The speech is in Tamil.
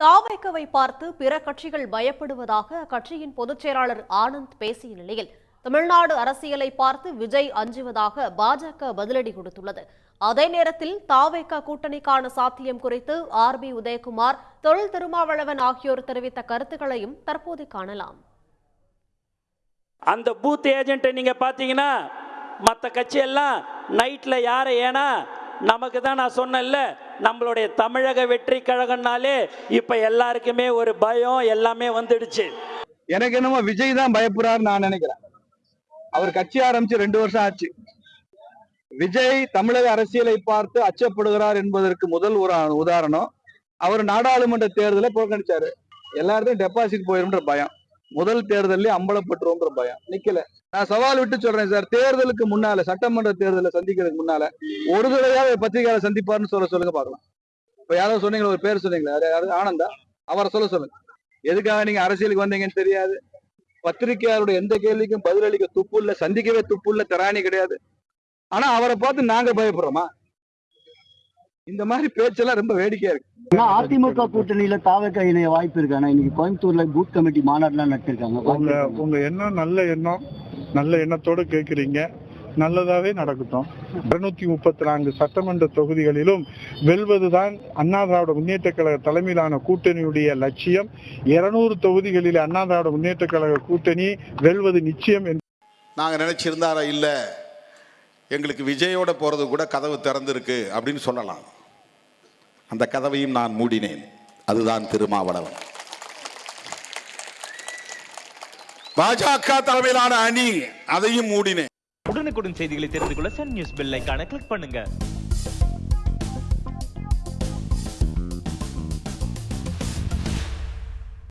தாவேக்கவை பார்த்து பிற கட்சிகள் பயப்படுவதாக அக்கட்சியின் பொதுச் செயலாளர் ஆனந்த் பேசிய நிலையில் தமிழ்நாடு அரசியலை பார்த்து விஜய் அஞ்சுவதாக பாஜக பதிலடி கொடுத்துள்ளது. அதே நேரத்தில் தாவேக்கா கூட்டணிக்கான சாத்தியம் குறித்து ஆர் பி உதயகுமார் தொழில் திருமாவளவன் ஆகியோர் தெரிவித்த கருத்துக்களையும் தற்போது காணலாம். அந்த பூத் ஏஜென்ட்டை நீங்கள் பார்த்தீங்கன்னா மற்ற கட்சியெல்லாம் நைட்டில் யாரை ஏன்னா நமக்கு தான் நான் சொன்னேன்ல நம்மளுடைய தமிழக வெற்றி கழகம்னாலே இப்போ எல்லாருக்குமே ஒரு பயம் எல்லாமே வந்துடுச்சு. எனக்கு என்னமோ விஜய் தான் பயப்படுறாரு நான் நினைக்கிறேன். அவர் கட்சி ஆரம்பிச்சு ரெண்டு வருஷம் ஆச்சு. விஜய் தமிழக அரசியலை பார்த்து அச்சப்படுகிறார் என்பதற்கு முதல் ஒரு உதாரணம் அவர் நாடாளுமன்ற தேர்தலை புறக்கணிச்சாரு. எல்லாருக்கும் டெபாசிட் போயிரும்ன்ற பயம். முதல் தேர்தலில் அம்பலப்பட்டுருவோங்கிற பயம். நிக்கல. நான் சவால் விட்டு சொல்றேன் சார். தேர்தலுக்கு முன்னால சட்டமன்ற தேர்தலை சந்திக்கிறதுக்கு முன்னால ஒரு தடவையாவது பத்திரிகையாளர் சந்திப்பாருன்னு சொல்ல சொல்லுங்க பாக்கலாம் இப்ப யாரோ சொன்னீங்களா ஒரு பேர் சொன்னீங்களா. யாராவது ஆனந்தா? அவரை சொல்ல சொல்லுங்க. எதுக்காக நீங்க அரசியலுக்கு வந்தீங்கன்னு தெரியாது. பத்திரிகையாளருடைய எந்த கேள்விக்கும் பதிலளிக்க துப்பு இல்ல சந்திக்கவே துப்பு இல்ல திராணி கிடையாது. ஆனா அவரை பார்த்து நாங்க பயப்படுறோமா? இந்த மாதிரி பேச்செல்லாம் ரொம்ப வேடிக்கையா இருக்கு. அதிமுக கூட்டணியில தாவக்க இணைய வாய்ப்பு இருக்கு. ஆனா இன்னைக்கு கோயம்புத்தூர்ல பூத் கமிட்டி மாநாடுலாம் நடத்திருக்காங்க. உங்க உங்க எண்ணம் நல்ல எண்ணம் நல்ல எண்ணத்தோட கேக்குறீங்க நல்லதாவே நடக்கட்டும். இருநூத்தி முப்பத்தி நான்கு சட்டமன்ற தொகுதிகளிலும் வெல்வதுதான் அண்ணா திராவிட முன்னேற்ற கழக தலைமையிலான கூட்டணியுடைய லட்சியம். இருநூறு தொகுதிகளில் அண்ணா திராவிட முன்னேற்ற கழக கூட்டணி வெல்வது நிச்சயம் என்று நாங்க நினைச்சிருந்தாரா இல்ல எங்களுக்கு விஜயோட போறது கூட கதவு திறந்திருக்கு அப்படின்னு சொல்லலாம். அந்த கதவையும் நான் மூடினேன். அதுதான் திருமாவளவன். பாஜக தலைமையிலான அணி அதையும் மூடினேன். உடனுக்குடன் செய்திகளை தெரிந்து கொள்ள சன் நியூஸ் பெல் கிளிக் பண்ணுங்க.